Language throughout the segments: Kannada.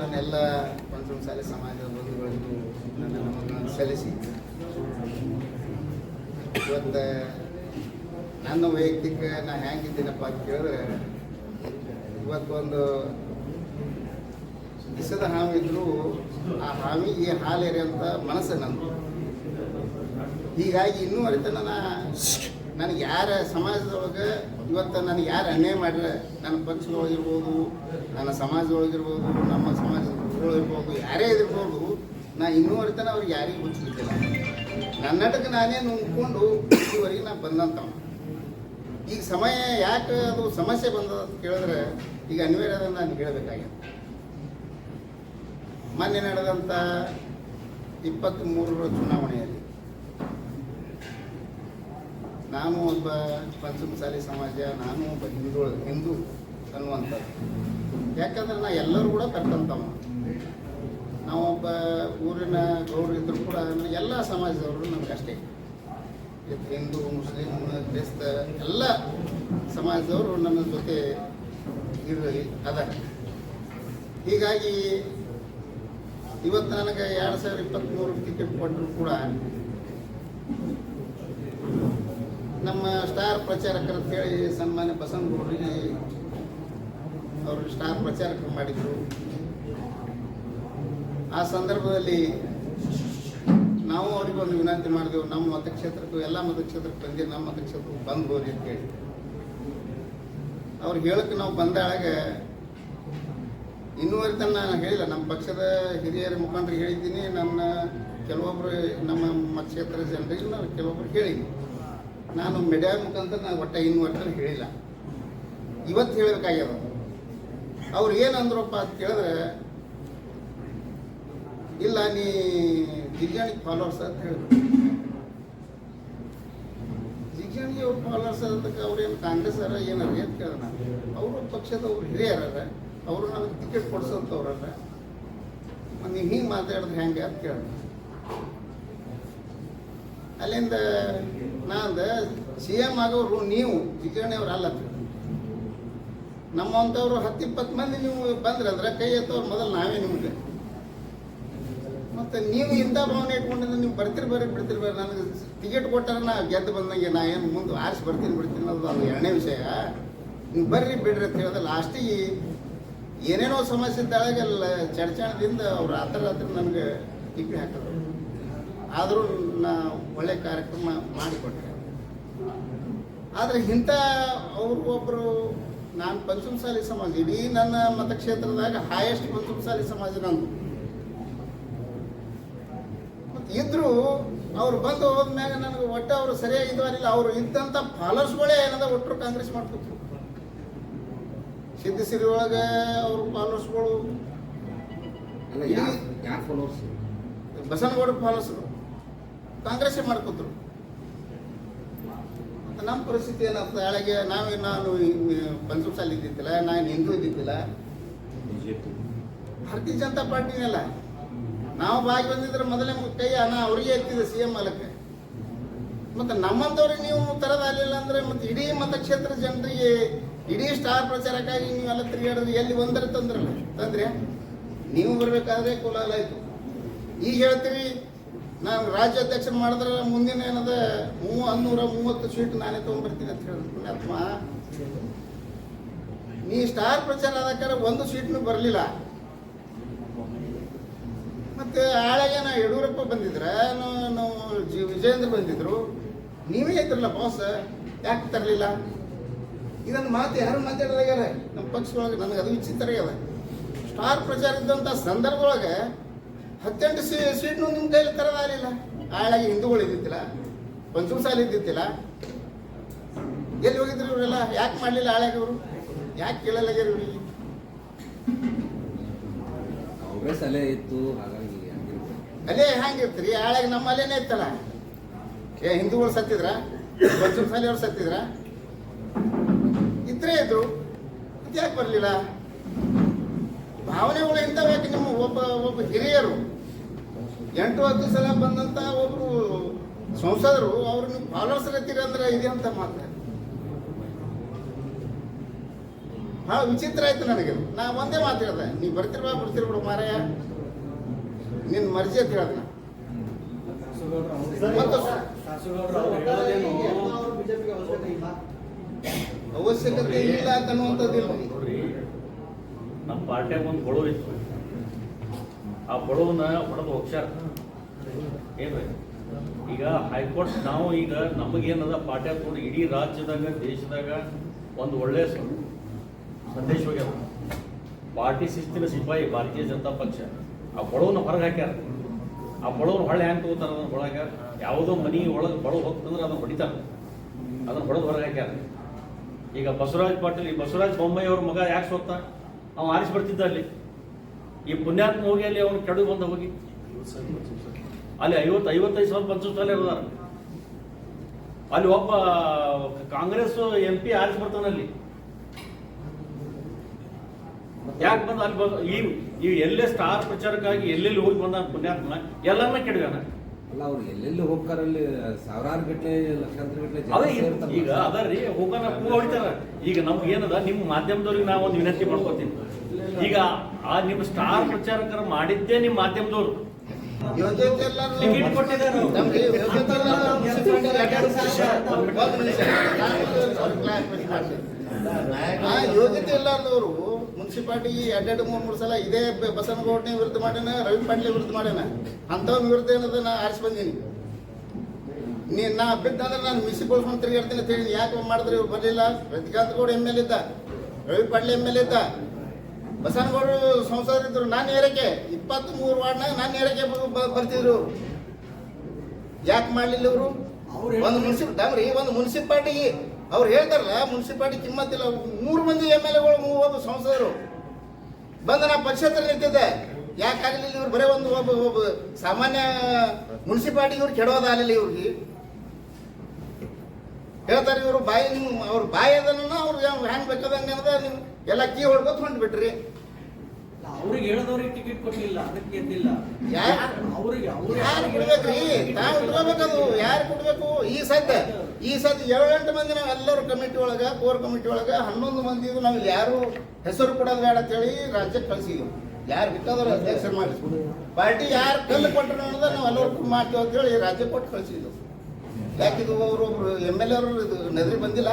ನನ್ನೆಲ್ಲ ಶಾಲೆ ಸಮಾಜ ಬಂಧುಗಳಿಗೂ ನನ್ನ ನಮನ ಸಲ್ಲಿಸಿ. ಇವತ್ತು ನನ್ನ ವೈಯಕ್ತಿಕ ನಾ ಹೆಂಗಿದ್ದೀನಪ್ಪ ಅಂತ ಕೇಳಿದ್ರೆ, ಇವತ್ತೊಂದು ಇಸದ ಹಾವು ಇದ್ರೂ ಆ ಈ ಹಾಲೇರಿ ಅಂತ ಮನಸ್ಸು ನಂದು. ಹೀಗಾಗಿ ಇನ್ನೂ ಅರಿತ ನಾ ನನಗೆ ಯಾರ ಸಮಾಜದೊಳಗೆ ಇವತ್ತು ನನಗೆ ಯಾರು ಅನ್ಯಾಯ ಮಾಡ್ರೆ ನನ್ನ ಪಕ್ಷದೊಳಗಿರ್ಬೋದು, ನನ್ನ ಸಮಾಜದೊಳಗಿರ್ಬೋದು, ನಮ್ಮ ಸಮಾಜದ ಇರ್ಬೋದು, ಯಾರೇ ಇದಿರ್ಬೋದು ನಾ ಇನ್ನೂವರೆ ತನಕ ಅವ್ರಿಗೆ ಯಾರಿಗೂ ನನ್ನ ನನ್ನಟಕ್ಕೆ ನಾನೇ ನುಂಗ್ಕೊಂಡು ಇದುವರೆಗೆ ನಾ ಬಂದಂತವ ಈಗ ಸಮಯ ಯಾಕೆ ಅದು ಸಮಸ್ಯೆ ಬಂದದ ಅಂತ ಕೇಳಿದ್ರೆ, ಈಗ ಅನಿವಾರ್ಯ ನಾನು ಹೇಳಬೇಕಾಗಿದೆ. ಮೊನ್ನೆ ನಡೆದಂಥ ಇಪ್ಪತ್ತ್ಮೂರರ ಚುನಾವಣೆಯಲ್ಲಿ ನಾನು ಒಬ್ಬ ಪಂಚಮಸಾಲಿ ಸಮಾಜ, ನಾನು ಒಬ್ಬ ಹಿಂದೂ ಹಿಂದೂ ಅನ್ನುವಂಥದ್ದು. ಯಾಕಂದ್ರೆ ನಾ ಎಲ್ಲರೂ ಕೂಡ ಕರ್ತಂತವ ನಾವೊಬ್ಬ ಊರಿನ ಗೌಡ್ರು ಕೂಡ ಎಲ್ಲ ಸಮಾಜದವರು ನಮ್ಗೆ ಅಷ್ಟೇ. ಹಿಂದೂ, ಮುಸ್ಲಿಂ, ಕ್ರಿಸ್ತ ಎಲ್ಲ ಸಮಾಜದವರು ನನ್ನ ಜೊತೆ ಇರಲಿ ಅದ ಹೀಗಾಗಿ ಇವತ್ತು ನನಗೆ ಎರಡು ಸಾವಿರದ ಇಪ್ಪತ್ತ್ಮೂರು ಟಿಕೆಟ್ ಕೊಟ್ಟರು ಕೂಡ ನಮ್ಮ ಸ್ಟಾರ್ ಪ್ರಚಾರಕರು ಅಂತ ಹೇಳಿ ಸನ್ಮಾನ್ಯ ಬಸವನಗೌಡರಿಗೆ ಅವರು ಸ್ಟಾರ್ ಪ್ರಚಾರಕರು ಮಾಡಿದರು. ಆ ಸಂದರ್ಭದಲ್ಲಿ ನಾವು ಅವ್ರಿಗೆ ಒಂದು ವಿನಂತಿ ಮಾಡಿದೆವು, ನಮ್ಮ ಮತಕ್ಷೇತ್ರಕ್ಕೂ, ಎಲ್ಲ ಮತಕ್ಷೇತ್ರಕ್ಕೆ ಬಂದಿರಿ ನಮ್ಮ ಮತಕ್ಷೇತ್ರಕ್ಕೆ ಬಂದು ಹೋರಿ ಅಂತ ಹೇಳಿ. ಅವ್ರು ಹೇಳಕ್ಕೆ ನಾವು ಬಂದಾಗ ಇನ್ನೂವರೆ ತನಕ ನಾನು ಹೇಳಿಲ್ಲ, ನಮ್ಮ ಪಕ್ಷದ ಹಿರಿಯರ ಮುಖಾಂತರ ಹೇಳಿದ್ದೀನಿ, ನನ್ನ ಕೆಲವೊಬ್ಬರು ನಮ್ಮ ಮತಕ್ಷೇತ್ರ ಜನರಿಗೆ ನಾನು ಕೆಲವೊಬ್ರು ಹೇಳಿದ್ದೀನಿ. ನಾನು ಮೀಡಿಯಾ ಮುಖಾಂತರ ನಾನು ಒಟ್ಟ ಇನ್ನು ಒಟ್ಟರೆ ಹೇಳಿಲ್ಲ. ಇವತ್ತು ಹೇಳಬೇಕಾಗ್ಯದ? ಅವ್ರು ಏನಂದ್ರಪ್ಪ ಅಂತ ಕೇಳಿದ್ರೆ, ಇಲ್ಲ, ನೀ ಜಿಗ್ಯಾಣಿಗೆ ಫಾಲೋವರ್ಸ್ ಅಂತ ಹೇಳಿದ್ರು. ಜಿಗ್ಯಾಣಿಗೆ ಅವ್ರು ಫಾಲೋವರ್ಸ್ ಅದಕ್ಕೆ ಅವ್ರೇನು ಕಾಂಗ್ರೆಸ್ ಅರ ಏನಾರ ಅಂತ ಕೇಳಿದ ನಾನು ಅವರು ಪಕ್ಷದವ್ರು ಹಿರಿಯರ ಅವರು ನನಗೆ ಟಿಕೆಟ್ ಕೊಡ್ಸೋಂಥವ್ರಲ್ಲ ನೀವು ಹಿಂಗೆ ಮಾತಾಡಿದ್ರೆ ಹೆಂಗೆ ಅಂತ ಕೇಳಿದ್ರು. ಅಲ್ಲಿಂದ ನಾಂದ ಸಿ ಎಂ ಆಗೋರು ನೀವು ಜಿಗ್ಯಾಣಿಯವ್ರು ಅಲ್ಲ. ನಮ್ಮಂಥವ್ರು ಹತ್ತು ಇಪ್ಪತ್ತು ಮಂದಿ ನೀವು ಬಂದ್ರೆ ಅಂದ್ರೆ ಕೈ ಎತ್ತವ್ರು ಮೊದಲು ನಾವೇ ನಿಮಗೆ. ಮತ್ತೆ ನೀವು ಇಂಥ ಭಾವನೆ ಇಟ್ಕೊಂಡಿದ್ರೆ ನೀವು ಬರ್ತೀರಿ ಬರ್ರಿ ಬಿಡ್ತೀರಿ ಬರ್ರಿ ನನಗೆ ಟಿಕೆಟ್ ಕೊಟ್ಟಾರ ನಾ ಗೆದ್ದು ಬಂದಂಗೆ ನಾ ಏನು ಮುಂದೆ ಆರಿಸಿ ಬರ್ತೀನಿ, ಬಿಡ್ತೀನಿ ಅನ್ನೋದು ಅದು ಎರಡನೇ ವಿಷಯ. ನೀವು ಬರ್ರಿ, ಬಿಡ್ರಿ ಅಂತ ಹೇಳಿದ್ರೆ ಲಾಸ್ಟಿಗೆ ಏನೇನೋ ಸಮಸ್ಯೆ ಇದ್ದಾಗೆಲ್ಲ ಚಡ್ಚಾಣದಿಂದ ಅವ್ರು ರಾತ್ರಿ ರಾತ್ರಿ ನನಗೆ ಟಿಕೆಟ್ ಹಾಕಿದ್ರು. ಆದರೂ ನಾ ಒಳ್ಳೆ ಕಾರ್ಯಕ್ರಮ ಮಾಡಿಕೊಟ್ಟೆ ಆದರೆ ಇಂಥ ಅವರು ಒಬ್ಬರು ನಾನು ಪಂಚಮಸಾಲಿ ಸಮಾಜ ಇಡೀ ನನ್ನ ಮತಕ್ಷೇತ್ರದಾಗ ಹಾಯೆಸ್ಟ್ ಪಂಚಮಸಾಲಿ ಸಮಾಜ ನಂದು. ಮತ್ತು ಇದ್ರು ಅವ್ರು ಬಂದು ಹೋದ್ಮ್ಯಾಗ ನನಗೆ ಒಟ್ಟು ಅವರು ಸರಿಯಾಗಿ ಇದ್ವಾರಿಲ್ಲ ಅವರು ಇದ್ದಂಥ ಫಾಲೋರ್ಸ್ಗಳೇ ಏನದ ಒಟ್ಟರು ಕಾಂಗ್ರೆಸ್ ಮಾಡ್ತಿದ್ರು ಸಿದ್ಧಸಿರಿ ಒಳಗೆ ಅವ್ರ ಫಾಲೋರ್ಸ್ಗಳು ಬಸನಗೌಡ ಫಾಲೋವರ್ಸ್ರು ಕಾಂಗ್ರೆಸ್ಸೇ ಮಾಡ್ಕೊತರು ಮತ್ತು ನಮ್ಮ ಪರಿಸ್ಥಿತಿ ಏನಾಗ್ತದೆ? ನಾಳೆಗೆ ನಾವೇ ನಾನು ಪಂಚಮಸಾಲಿ ಇದ್ದಿದ್ದಿಲ್ಲ ನಾನು ಹಿಂದೂ ಇದ್ದಿದ್ದಿಲ್ಲ. ಭಾರತೀಯ ಜನತಾ ಪಾರ್ಟಿನಲ್ಲ ನಾವು ಬಾಗಿ ಬಂದಿದ್ರೆ ಮೊದಲೇ ಕೈ ಹಣ ಅವರಿಗೆ ಎತ್ತಿದೆ ಸಿ ಎಂ ಮಾಲಕ್ಕೆ ಮತ್ತು ನಮ್ಮಂಥವ್ರಿಗೆ ನೀವು ತರದ ಆಗಲಿಲ್ಲ ಅಂದ್ರೆ ಮತ್ತು ಇಡೀ ಮತಕ್ಷೇತ್ರ ಜನರಿಗೆ ಇಡೀ ಸ್ಟಾರ್ ಪ್ರಚಾರಕ್ಕಾಗಿ ನೀವೆಲ್ಲ ತಿರುಗಾಡಿದ್ರೆ ಎಲ್ಲಿ ಒಂದರ ತಂದ್ರಲ್ಲ ತಂದ್ರೆ? ನೀವು ಬರಬೇಕಾದ್ರೆ ಕೋಲಾಲ ಆಯಿತು. ಈಗ ಹೇಳ್ತೀರಿ ನಾನು ರಾಜ್ಯಾಧ್ಯಕ್ಷರು ಮಾಡಿದ್ರೆ ಮುಂದಿನ ಏನದ ಮೂವ ಹನ್ನೂರ ಮೂವತ್ತು ಸೀಟ್ ನಾನೇ ತೊಗೊಂಡ್ಬರ್ತೀನಿ ಅಂತ ಹೇಳಿದ್ರು ಪುಣ್ಯಾತ್ಮ. ನೀ ಸ್ಟಾರ್ ಪ್ರಚಾರ ಆದಕ್ಕಾರ ಒಂದು ಸೀಟ್ನು ಬರಲಿಲ್ಲ. ಮತ್ತೆ ಆಳಗೆ ನಾ ಯಡಿಯೂರಪ್ಪ ಬಂದಿದ್ರೆ ನಾವು ಜಿ ವಿಜಯೇಂದ್ರ ಬಂದಿದ್ರು. ನೀವೇ ಇದ್ರಲ್ಲ ಬಾಸ್ ಯಾಕೆ ತರಲಿಲ್ಲ? ಇದನ್ನು ಮಾತು ಯಾರು ಮಾತಾಡಿದಾಗ ನಮ್ಮ ಪಕ್ಷದೊಳಗೆ ನನಗೆ ಅದು ವಿಚಿತ್ರ ಸ್ಟಾರ್ ಪ್ರಚಾರ ಇದ್ದಂಥ ಸಂದರ್ಭದೊಳಗೆ ಹತ್ತೆಂಟು ಸೀ ಸೀಟ್ನು ನಿಮ್ಮ ಕೈಲಿ ತರದಾಗಲಿಲ್ಲ ಆಳಾಗಿ ಹಿಂದೂಗಳು ಇದ್ದಿದ್ದಿಲ್ಲ ಪಂಚಮಸಾಲಿ ಇದ್ದಿದ್ದಿಲ್ಲ. ಎಲ್ಲಿ ಹೋಗಿದ್ರು ಇವರೆಲ್ಲ? ಯಾಕೆ ಮಾಡಲಿಲ್ಲ ಆಳಾಗಿ ಅವರು ಯಾಕೆ ಕೇಳಲ್ಲ ಇವ್ರಿಗೆ? ಕಾಂಗ್ರೆಸ್ ಅಲೆ ಇತ್ತು ಹಾಗಾಗಿ. ಅಲ್ಲೇ ಹ್ಯಾಂಗಿರ್ತೀರಿ ಆಳಾಗಿ ನಮ್ಮ ಅಲೆನೇ ಇತ್ತಲ್ಲ? ಏ ಹಿಂದೂಗಳು ಸತ್ತಿದ್ರ? ಪಂಚಮಸಾಲಿ ಅವ್ರು ಸತ್ತಿದ್ರ? ಇದ್ರೆ ಇದ್ರು. ಯಾಕೆ ಬರಲಿಲ್ಲ? ಭಾವನೆಗಳು ಇಂಥವು ಯಾಕೆ ನಿಮ್ಮ ಒಬ್ಬ ಒಬ್ಬ ಹಿರಿಯರು. ಎಂಟು ಹತ್ತು ಸಲ ಬಂದಂಥ ಒಬ್ಬರು ಸಂಸದರು ಅವ್ರು ನೀವು ಫಾಲೋವರ್ಸ್ ಇರ್ತೀರ ಅಂದ್ರೆ ಇದೆ ಅಂತ ಮಾತ್ರ. ಭಾಳ ವಿಚಿತ್ರ ಆಯ್ತು ನನಗೆ. ನಾ ಒಂದೇ ಮಾತು ಹೇಳ್ದೆ, ನೀ ಬರ್ತಿರ್ಬಾ ಬಿಡ್ತಿರ್ಬಿಡು ಮಾರಾಯ. ನಿನ್ನ ಮರ್ಜಿ ಅಂತ ಹೇಳ್ದೆ ಅವಶ್ಯಕತೆ ಇಲ್ಲ ಅನ್ನುವಂಥದ್ದಿಲ್ಲ. ನಮ್ಮ ಪಾರ್ಟಿಯಾಗ ಒಂದು ಬಡವ ಇತ್ತು. ಆ ಬಡವನ್ನ ಹೊಡೆದು ಹೋಗ್ಸ್ಯಾರ. ಏನ್ರಿ? ಈಗ ಹೈಕೋರ್ಟ್ ನಾವು ಈಗ ನಮಗೇನದ ಪಾರ್ಟಿಯಾಗ ತೊಗೊಂಡು ಇಡೀ ರಾಜ್ಯದಾಗ, ದೇಶದಾಗ ಒಂದು ಒಳ್ಳೆಯ ಸ- ಸಂದೇಶ ಪಾರ್ಟಿ ಶಿಸ್ತಿನ ಸಿಪಾಯಿ ಭಾರತೀಯ ಜನತಾ ಪಕ್ಷ. ಆ ಬಡವನ್ನ ಹೊರಗೆ ಹಾಕ್ಯಾರ. ಆ ಬಡವನ ಹೊಳೆ ಹ್ಯಾಂಗ್ ತಗೋತಾರ ಅದನ್ನ ಒಳಗ? ಯಾವುದೋ ಮನೆ ಒಳಗೆ ಬಡವ ಹೋಗ್ತಂದ್ರೆ ಅದನ್ನ ಹೊಡಿತಾರ. ಅದನ್ನ ಹೊಡೆದು ಹೊರಗೆ ಹಾಕ್ಯಾರ. ಈಗ ಬಸವರಾಜ್ ಪಾಟೀಲ್, ಈ ಬಸವರಾಜ್ ಬೊಮ್ಮಾಯಿ ಮಗ ಯಾಕೆ ಸೋತ ಅವ ಆರಿಸಿ ಬರ್ತಿದ್ದ ಅಲ್ಲಿ. ಈ ಪುಣ್ಯಾತ್ಮ ಹೋಗಿ ಅಲ್ಲಿ ಅವನು ಕೆಡು ಬಂದ ಹೋಗಿ. ಅಲ್ಲಿ ಐವತ್ತು ಐವತ್ತೈದು ಸಾವಿರ ಪಂಚಸ್ಥಾನ ಇರೋದಾರ. ಅಲ್ಲಿ ಒಬ್ಬ ಕಾಂಗ್ರೆಸ್ ಎಂ ಪಿ ಆರಿಸಿ ಬರ್ತಾನೆ ಅಲ್ಲಿ. ಯಾಕೆ ಬಂದ ಅಲ್ಲಿ ಬಂದ? ಈ ಈ ಎಲ್ಲೇ ಸ್ಟಾರ್ ಪ್ರಚಾರಕ್ಕಾಗಿ ಎಲ್ಲೆಲ್ಲಿ ಹೋಗಿ ಬಂದ ಪುಣ್ಯಾತ್ಮ ಎಲ್ಲರನ್ನ ಕೆಡಗಾನ ಅಲ್ಲ ಅವ್ರು ಎಲ್ಲೆಲ್ಲಿ ಹೋಗ್ತಾರಲ್ಲಿ ಸಾವಿರಾರು ಗಟ್ಟಲೆ ಲಕ್ಷಾಂತರ ಗಟ್ಟಲೆ. ಈಗ ಅದರಿ ಹೋಗೋಣ ಪೂ ಹೊಡಿತಾರ. ಈಗ ನಮ್ಗೆ ಏನದ? ನಿಮ್ಮ ಮಾಧ್ಯಮದವ್ರಿಗೆ ನಾವು ಒಂದು ವಿನಂತಿ ಮಾಡ್ಕೋತೀನಿ. ಈಗ ಆ ನಿಮ್ಮ ಸ್ಟಾರ್ ಪ್ರಚಾರಕರು ಮಾಡಿದ್ದೇ ನಿಮ್ಮ ಮಾಧ್ಯಮದವರು. ಟಿಕೆಟ್ ಕೊಟ್ಟಿದ್ದಾರೆ ಅವ್ರು. ನಮ್ಗೆ ಯೋಗ್ಯತೆ ಮುನ್ಸಿಪಾಲ್ಟಿ. ಆ ಯೋಗ್ಯತೆ ಇಲ್ಲಾರ್ದವರು ಎರಡೆರಡು ಮೂರು ಮೂರು ಸಲ ಇದೇ ಬ- ಬಸವನಗೌಡನೇ ವಿರುದ್ಧ ಮಾಡ್ಯಾನ ರವಿ ಪಾಟೀಲ್ ವಿರುದ್ಧ ಮಾಡ್ಯಾನ. ಅಂಥವ್ ವಿರುದ್ಧ ಏನದ ನಾ ಆರಿಸಿ ಬಂದೀನಿ. ನೀ ನಾ ಬಿದ್ದಂದ್ರೆ ನಾನು ಮುನ್ಸಿಪಲ್ ತಿರುಗಾಡ್ತೀನಿ ಅಂತ ಹೇಳಿ ಯಾಕೆ ಮಾಡಿದ್ರೆ ಇವ್ರು ಬರಲಿಲ್ಲ. ರಜನಿಕಾಂತ್ ಗೌಡ ಎಂ ಎಲ್ ಇದ್ದ. ರವಿ ಪಾಟೀಲ್ ಎಂ ಎಲ್ ಇದ್ದ. ಬಸವನಗೌಡರು ಸಂಸದರಿದ್ರು ನಾನು ಏರಕ್ಕೆ ಇಪ್ಪತ್ತ್ ಮೂರು ವಾರ್ಡ್ನಾಗ ನಾನು ಏರಕ್ಕೆ ಬರ್ತಿದ್ರು. ಯಾಕೆ ಮಾಡಲಿಲ್ಲ ಇವರು? ಒಂದು ಮುನ್ಸಿಪ್ ದಮ್ರಿ ಒಂದು ಮುನ್ಸಿಪಾಲ್ಟಿ. ಅವ್ರು ಹೇಳ್ತಾರಲ್ಲ ಮುನ್ಸಿಪಾಲ್ಟಿ ಕಿಮ್ಮತ್ತಿಲ್ಲ ಮೂರು ಮಂದಿ ಎಂ ಎಲ್ ಎಗಳು ಒಬ್ಬ ಸಂಸದರು. ಬಂದ ನಾ ಪಕ್ಷೇತರ ನಿಂತಿದ್ದೆ ಯಾಕೆ ಆಗಲಿಲ್ಲ ಇವ್ರು? ಬರೀ ಒಂದು ಒಬ್ಬ ಒಬ್ಬ ಸಾಮಾನ್ಯ ಮುನ್ಸಿಪಾಲ್ಟಿ ಇವ್ರು ಕೆಡೋದಾಗಲಿಲ್ಲ ಇವ್ರಿಗೆ. ಹೇಳ್ತಾರೆ ಇವರು ಬಾಯಿ ನಿಮ್ಮ ಅವ್ರ ಬಾಯಿ ಅದನ್ನ ಅವ್ರು ಹೆಂಗ್ ಬೇಕಾದಂಗೆ ಅಂದ್ರೆ ನೀವು ಎಲ್ಲ ಕೀ ಹೊಡ್ಕೊತ ಹೊಂಟ್ಬಿಟ್ರಿ. ಅವ್ರಿಗೆ ಹೇಳದವ್ರಿಗೆ ಟಿಕೆಟ್ ಕೊಟ್ಟಿಲ್ಲ ಅದಕ್ಕೆ ಗೆದ್ದಿಲ್ಲ ಅವ್ರಿಗೆ ಅವ್ರು ಯಾರು ಕೊಡ್ಬೇಕ್ರಿ? ತಾವು ಇಟ್ಕೋಬೇಕದು. ಯಾರು ಕೊಡ್ಬೇಕು? ಈ ಸದ್ಯ ಈ ಸದ್ಯ ಏಳೆಂಟು ಮಂದಿ ನಾವು ಎಲ್ಲರೂ ಕಮಿಟಿ ಒಳಗ ಕೋರ್ ಕಮಿಟಿ ಒಳಗ ಹನ್ನೊಂದು ಮಂದಿ ನಾವು ಯಾರು ಹೆಸರು ಕೊಡೋದು ಬೇಡ ಅಂತೇಳಿ ರಾಜ್ಯಕ್ಕೆ ಕಳ್ಸಿದ್ದು ಯಾರು ಬಿಟ್ಟದ್ರ ಅಧ್ಯಕ್ಷರು ಮಾಡಿ ಪಾರ್ಟಿ ಯಾರು ಕಲ್ಲು ಕೊಟ್ಟರು ಅನ್ನೋದ ನಾವು ಎಲ್ಲರೂ ಮಾಡ್ತೀವಿ ಅಂತೇಳಿ ರಾಜ್ಯ ಕೊಟ್ಟು ಕಳ್ಸಿದ್ವು ಯಾಕಿದು ಅವರೊಬ್ರು ಎಂ ಎಲ್ ಅವರು ಇದು ನದಿ ಬಂದಿಲ್ಲ?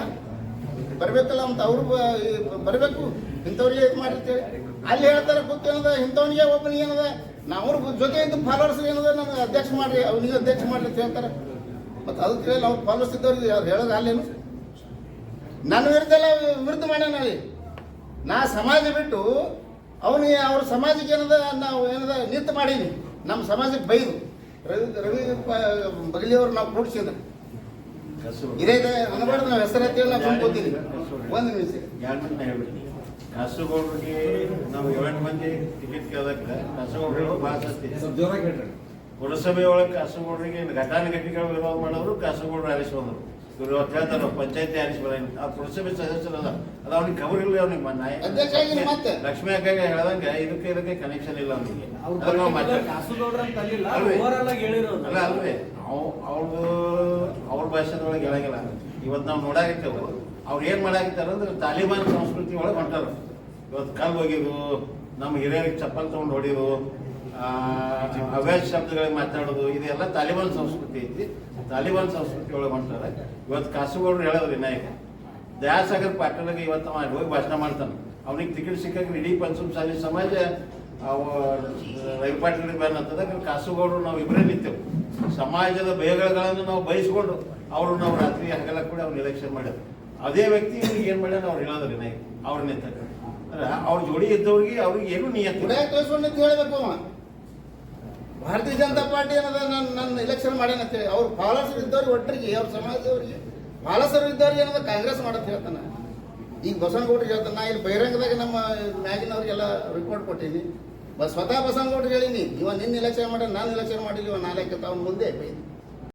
ಬರ್ಬೇಕಲ್ಲ ಅಂತ ಅವರು ಬರಬೇಕು. ಇಂಥವ್ರಿಗೆ ಇದು ಮಾಡಿರ್ತೇವೆ. ಅಲ್ಲಿ ಹೇಳ್ತಾರೆ ಗೊತ್ತು ಏನದ? ಇಂಥವ್ನಿಗೆ ಒಬ್ಬನಿಗೆ ಏನದ? ನಾವು ಅವ್ರ ಜೊತೆ ಇದ್ದು ಫಾಲೋವರ್ಸ್ ಏನದ? ನಮ್ಗೆ ಅಧ್ಯಕ್ಷ ಮಾಡ್ರಿ ಅವನಿಗೆ ಅಧ್ಯಕ್ಷ ಮಾಡ್ರಿ ಅಂತ ಹೇಳ್ತಾರೆ. ಮತ್ತು ಅದಕ್ಕೆ ಕೇಳಿ ಅವ್ರು ಫಾಲೋವರ್ಸ್ ಇದ್ದವ್ರಿಗೆ ಅವ್ರು ಹೇಳೋದು ಅಲ್ಲೇನು? ನನ್ನ ವಿರುದ್ಧ ಎಲ್ಲ ವಿರುದ್ಧ ಮಾಡ್ಯಾನ ಅಲ್ಲಿ. ನಾ ಸಮಾಜ ಬಿಟ್ಟು ಅವನಿಗೆ ಅವ್ರ ಸಮಾಜಕ್ಕೆ ಏನದ? ನಾವು ಏನದ? ನಿಂತು ಮಾಡೀನಿ. ನಮ್ಮ ಸಮಾಜಕ್ಕೆ ಬೈದು. ರವಿ ರವಿ ಬಗಲಿಯವ್ರು ನಾವು ಕೂಡಿಸಿದ್ರು. ಇದೇ ಇದೆ ಅನ್ಬಾರ್ದು ನಾವು ಹೆಸರು ಹತ್ತಿ ನಾವು ಸುಮ್ಕೋತೀನಿ ಒಂದು ನಿಮಿಷ. ಕಾಸುಗೌಡರಿಗೆ ನಾವು ಏಳೆಂಟು ಮಂದಿ ಟಿಕೆಟ್ ಕೇಳಕ್ಕೆ ಕಾಸುಗೌಡರು ಭಾಳ ಹೇಳ್ರಿ. ಪುರಸಭೆ ಒಳಗೆ ಕಾಸುಗೌಡರಿಗೆ ಘಟಾನುಘಟಿಗಳು ವಿರೋಧ ಮಾಡೋರು ಕಾಸುಗೌಡರು ಆರಿಸಿ ಬಂದರು ಇವ್ರು ಇವತ್ತು ಹೇಳ್ತಾರೆ ಪಂಚಾಯತಿ ಆರಿಸಿ ಬರ ಆ ಪುರಸಭೆ ಸದಸ್ಯರಲ್ಲ ಅದು ಅವ್ನಿಗೆ ಕವರ್ ಇಲ್ಲ ಅವ್ನಿಗೆ ಮತ್ತೆ? ಲಕ್ಷ್ಮಿ ಅಕ್ಕಾಗ ಹೇಳ್ದಂಗೆ ಇದಕ್ಕೆ ಇದಕ್ಕೆ ಕನೆಕ್ಷನ್ ಇಲ್ಲ ಅವನಿಗೆ. ಅಲ್ಲ ಅಲ್ವೇ ಅವ್ ಅವ್ರದ್ದು ಅವ್ರ ಭಾಷೆದೊಳಗೆ ಹೇಳಂಗಿಲ್ಲ. ಇವತ್ತು ನಾವು ನೋಡಾಗಿತ್ತೇವೆ ಅವ್ರು ಏನು ಮಾಡಾಗಿತ್ತಾರ ಅಂದ್ರೆ ತಾಲಿಬಾನ್ ಸಂಸ್ಕೃತಿ ಒಳಗೆ ಹೊಂಟಾರ. ಇವತ್ತು ಕಾಲು ಹೋಗಿವು ನಮ್ಮ ಹಿರಿಯರಿಗೆ ಚಪ್ಪಲ್ ತೊಗೊಂಡು ಹೊಡಿವು ಆ, ಅವ್ಯಾಜ ಶಬ್ದಗಳಿಗೆ ಮಾತಾಡೋದು ಇದೆಲ್ಲ ತಾಲಿಬಾನ್ ಸಂಸ್ಕೃತಿ ಐತಿ. ತಾಲಿಬಾನ್ ಸಂಸ್ಕೃತಿ ಒಳಗೆ ಹೊಂಟಾರೆ ಇವತ್ತು ಕಾಸುಗೌಡರು ಹೇಳೋದ್ರಿ ನಾಯಕ ದಯಾಸಾಗರ್ ಪಾಟೀಲ್ಗೆ ಇವತ್ತು ಅವ ಹೋಗಿ ಭಾಷಣ ಮಾಡ್ತಾನೆ. ಅವನಿಗೆ ಟಿಕೆಟ್ ಸಿಕ್ಕಾಗ ಇಡೀ ಪಂಚಮಸಾಲಿ ಸಮಾಜ ಅವ ರವಿ ಪಾಟೀಲ್ ಬ್ಯಾನ್ ಅಂತದಾಗ ಕಾಸುಗೌಡರು ನಾವು ಇಬ್ಬರೇ ನಿಂತೇವೆ. ಸಮಾಜದ ಬೇಗಗಳನ್ನು ನಾವು ಬಯಸ್ಕೊಂಡು ಅವರು ನಾವು ರಾತ್ರಿ ಹಗಲ ಕೂಡ ಅವ್ರು ಎಲೆಕ್ಷನ್ ಮಾಡ್ಯಾರ ಅದೇ ವ್ಯಕ್ತಿ ಏನು ಮಾಡ್ಯಾರ ಅವ್ರು ಹೇಳೋದ್ರಿ ನಾಯಕ ಅವ್ರು ನಿಂತಾಗ ಅವ್ರ ಜೋಡಿ ಇದ್ದವ್ರಿಗೆ ಅವ್ರಿಗೆ ಏನು ನಿಯತ್ತು ಗುಡಿಯಾಗ ಕಳ್ಸ್ಕೊಂಡು ಅಂತ ಹೇಳ್ಬೇಕು ಅವ. ಭಾರತೀಯ ಜನತಾ ಪಾರ್ಟಿ ಏನದ ನನ್ನ ನನ್ನ ಮಾಡ್ಯಾನ ಅಂತೇಳಿ ಅವ್ರು ಫಾಲೋಸರ್ ಇದ್ದವ್ರಿಗೆ ಒಟ್ಟರಿಗೆ ಅವ್ರ ಸಮಾಜದವ್ರಿಗೆ ಫಾಲೋಸರ್ ಇದ್ದವ್ರಿಗೆ ಏನದ ಕಾಂಗ್ರೆಸ್ ಮಾಡತ್ ಹೇಳ್ತಾನೆ. ಈಗ ಬಸವನಗೌಡ್ರಿಗೆ ಹೇಳ್ತಾನೆ, ನಾ ಇಲ್ಲಿ ಬಹಿರಂಗದಾಗ ನಮ್ಮ ಮ್ಯಾಗಿನವ್ರಿಗೆಲ್ಲ ರಿಪೋರ್ಟ್ ಕೊಟ್ಟೀನಿ. ಬಸ್ ಸ್ವತಃ ಬಸವನಗೌಡ್ರಿಗೆ ಹೇಳೀನಿ, ಇವ ನಿನ್ನ ಎಲೆಕ್ಷನ್ ಮಾಡ್ಯಾನ ನಾನು ಎಲೆಕ್ಷನ್ ಮಾಡಿಲ್ಲ, ಇವ ನಾಲ್ಕು ಅವ್ನ ಮುಂದೆ ಬೈದು